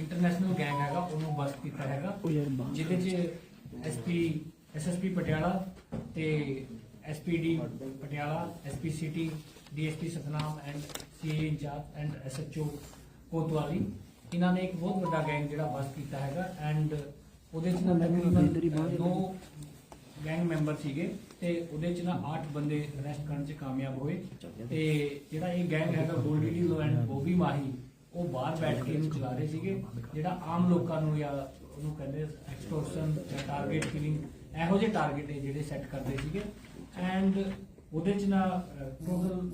International gang ਹੈਗਾ ਉਹਨੂੰ bust ਕੀਤਾ ਹੈਗਾ। ਜਿਹਦੇ 'ਚ ਐਸਪੀ ਐਸਐਸਪੀ ਪਟਿਆਲਾ ਤੇ SPD Patiala SP city DSP Satnam and CA incharge and SHO Kotwali. ਇਹਨਾਂ ਨੇ ਇੱਕ ਬਹੁਤ ਵੱਡਾ ਗੈਂਗ ਜਿਹੜਾ ਬਸਟ ਕੀਤਾ ਹੈਗਾ ਐਂਡ ਉਹਦੇ 'ਚ ਨਾ ਤਕਰੀਬਨ ਦੋ ਗੈਂਗ ਮੈਂਬਰ ਸੀਗੇ ਤੇ ਉਹਦੇ ਚ ਨਾ 8 ਬੰਦੇ ਅਰੈਸਟ ਕਰਨ ਚ ਕਾਮਯਾਬ ਹੋਏ। ਤੇ ਜਿਹੜਾ ਇਹ ਗੈਂਗ ਹੈਗਾ ਗੋਲਡੀ ਢਿੱਲੋਂ ਐਂਡ ਬੋਬੀ ਮਾਹੀ ਉਹ ਬਾਹਰ ਬੈਠ ਕੇ ਇਹਨੂੰ ਚਲਾ ਰਹੇ ਸੀਗੇ, ਜਿਹੜਾ ਆਮ ਲੋਕਾਂ ਨੂੰ ਜਾਂ ਉਹਨੂੰ ਕਹਿੰਦੇ ਐਕਸਟੋਰਸ਼ਨ ਜਾਂ ਟਾਰਗੇਟ ਕਿਲਿੰਗ ਇਹੋ ਜਿਹੇ ਟਾਰਗੇਟ ਜਿਹੜੇ ਸੈੱਟ ਕਰਦੇ ਸੀਗੇ। ਐਂਡ ਉਹਦੇ ਚ ਨਾ ਟੋਟਲ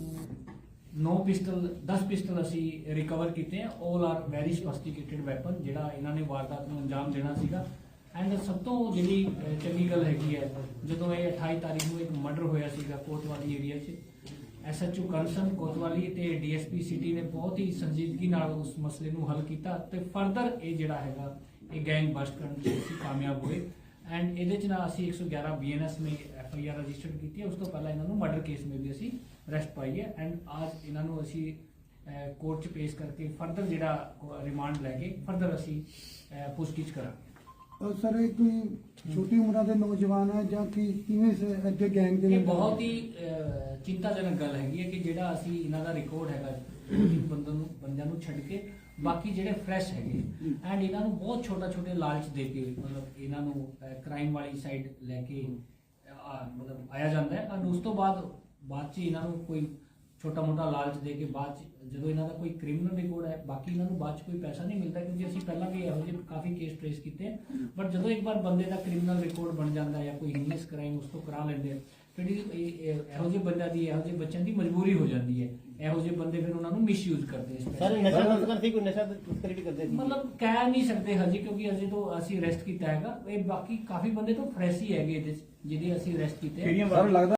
9 ਪਿਸਟਲ 10 ਪਿਸਟਲ ਅਸੀਂ ਰਿਕਵਰ ਕੀਤੇ ਆ। 올 ਆਰ ਵੈਰੀ ਸਫਿਸਟੀਕੇਟਡ ਵੈਪਨ ਜਿਹੜਾ ਇਹਨਾਂ ਨੇ ਵਾਰਦਾਤ ਨੂੰ ਅੰਜਾਮ ਦੇਣਾ ਸੀਗਾ। ਐਂਡ ਸਭ ਤੋਂ ਜਿਹੜੀ ਚੰਗੀ ਗੱਲ ਹੈਗੀ ਹੈ, ਜਦੋਂ ਇਹ 28 ਤਾਰੀਖ ਨੂੰ ਇੱਕ ਮਰਡਰ ਹੋਇਆ ਸੀਗਾ ਕੋਤਵਾਲੀ ਏਰੀਆ 'ਚ ਐਸਐਚਓ ਕੰਸਨ ਕੋਤਵਾਲੀ ਤੇ ਡੀਐਸਪੀ ਸਿਟੀ ਨੇ ਬਹੁਤ ਹੀ ਸੰਜੀਦਗੀ ਨਾਲ ਉਸ ਮਸਲੇ ਨੂੰ ਹੱਲ ਕੀਤਾ ਤੇ ਫਰਦਰ ਇਹ ਜਿਹੜਾ ਹੈਗਾ, ਇਹ ਗੈਂਗ ਬਸਟ ਕਰਨ 'ਚ ਅਸੀਂ ਕਾਮਯਾਬ ਹੋਏ ਐਂਡ ਇਹਦੇ 'ਚ ਨਾ ਅਸੀਂ 111 ਬੀਐਨਐਸ ਮੇ ਐਫਆਈਆਰ ਰਜਿਸਟਰਡ ਕੀਤੀ ਹੈ, ਉਸ ਤੋਂ ਪਹਿਲਾਂ ਇਹਨਾਂ ਨੂੰ ਮਰਡਰ ਕੇਸ ਮੇ ਵੀ ਅਸੀਂ ਅਰੈਸਟ ਪਾਈ ਹੈ ਐਂਡ ਅੱਜ ਇਹਨਾਂ ਨੂੰ ਅਸੀਂ ਕੋਰਟ 'ਚ ਪੇਸ਼ ਕਰਕੇ ਫਰਦਰ ਜਿਹੜਾ ਰਿਮਾਂਡ ਲੈ ਕੇ ਫਰਦਰ ਅਸੀਂ ਪੁੱਛਗਿੱਛ ਕਰਾਂਗੇ। ਸਰ ਇਹ ਕੋਈ ਛੋਟੀ ਉਮਰਾਂ ਦੇ ਨੌਜਵਾਨ ਹੈ ਜਾਂ ਕਿ ਕਿਵੇਂ ਸੇ ਅੱਗੇ ਗੈਂਗ ਦੇ ਇਹ ਨਾਲ- ਬਹੁਤ ਹੀ ਅਹ, ਚਿੰਤਾਜਨਕ ਗੱਲ ਹੈਗੀ ਹੈ ਕਿ ਜਿਹੜਾ ਅਸੀਂ ਇਹਨਾਂ ਦਾ ਰਿਕਾਰਡ ਹੈਗਾ ਇੱਕ ਬੰਦੇ ਨੂੰ ਬੰਦਿਆਂ ਨੂੰ ਛੱਡ ਕੇ ਬਾਕੀ ਜਿਹੜੇ ਫਰੈਸ਼ ਹੈਗੇ ਐਂਡ ਇਹਨਾਂ ਨੂੰ ਬਹੁਤ ਛੋਟਾ ਛੋਟੇ ਲਾਲਚ ਦੇ ਕੇ ਮਤਲਬ ਇਹਨਾਂ ਨੂੰ ਕ੍ਰਾਈਮ ਵਾਲੀ ਸਾਈਡ ਲੈ ਕੇ ਅਹ, ਮਤਲਬ ਆਇਆ ਜਾਂਦਾ ਹੈ। ਔਰ ਉਸ ਤੋਂ ਬਾਅਦ ਬਾਅਦ ਚ ਇਹਨਾਂ ਨੂੰ ਕੋਈ ਛੋਟਾ ਮੋਟਾ ਲਾਲਚ ਦੇ ਕੇ ਬਾਅਦ ਚ ਜਦੋਂ ਇਹਨਾਂ ਦਾ ਕੋਈ ਕ੍ਰਿਮੀਨਲ ਰਿਕਾਰਡ ਹੈ ਬਾਕੀ ਇਹਨਾਂ ਨੂੰ ਬਾਅਦ ਚ ਕੋਈ ਪੈਸਾ ਨਹੀਂ ਮਿਲਦਾ ਕਿਉਂਕਿ ਅਸੀਂ ਪਹਿਲਾਂ ਵੀ ਇਹੋ ਜਿਹੇ ਕਾਫੀ ਕੇਸ ਟ੍ਰੇਸ ਕੀਤੇ ਬਟ ਜਦੋਂ ਇੱਕ ਵਾਰ ਬੰਦੇ ਦਾ ਕ੍ਰਿਮੀਨਲ ਰਿਕਾਰਡ ਬਣ ਜਾਂਦਾ ਹੈ ਜਾਂ ਕੋਈ ਹਿੰਨਸ ਕ੍ਰਾਈਮ ਉਸ ਤੋਂ ਕਰਾ ਲੈਂਦੇ ਆ ਫਿਰ ਇਹ- ਜਿਹੇ ਬੰਦਿਆਂ ਦੀ ਇਹੋ ਜਿਹੇ ਬੱਚਿਆਂ ਦੀ ਮਜਬੂਰੀ ਹੋ ਜਾਂਦੀ ਹੈ। ਇਹੋ ਜਿਹੇ ਬੰਦੇ ਫਿਰ ਉਹਨਾਂ ਨੂੰ ਮਿਸਯੂਜ਼ ਕਰਦੇ ਸਰ ਨਸ਼ਾ ਤਸਕਰ ਸੀ ਕੋਈ ਨਸ਼ਾ ਤਸਕਰੀ ਵੀ ਕਰਦੇ ਸੀ? ਮਤਲਬ ਕਹਿ ਨਹੀਂ ਸਕਦੇ ਹਜੇ ਕਿਉਂਕਿ ਅਜੇ ਤੋਂ ਅਸੀਂ ਅਰੈਸਟ ਕੀਤਾ ਹੈਗਾ। ਇਹ ਬਾਕੀ ਕਾਫੀ ਬੰਦੇ ਤੋਂ ਫਰੈਸ਼ ਹੀ ਹੈਗੇ ਇਹਦੇ ਜਿਹਦੇ ਅਸੀਂ ਅਰੈਸਟ ਕੀਤੇ। ਸਰ ਲੱਗਦਾ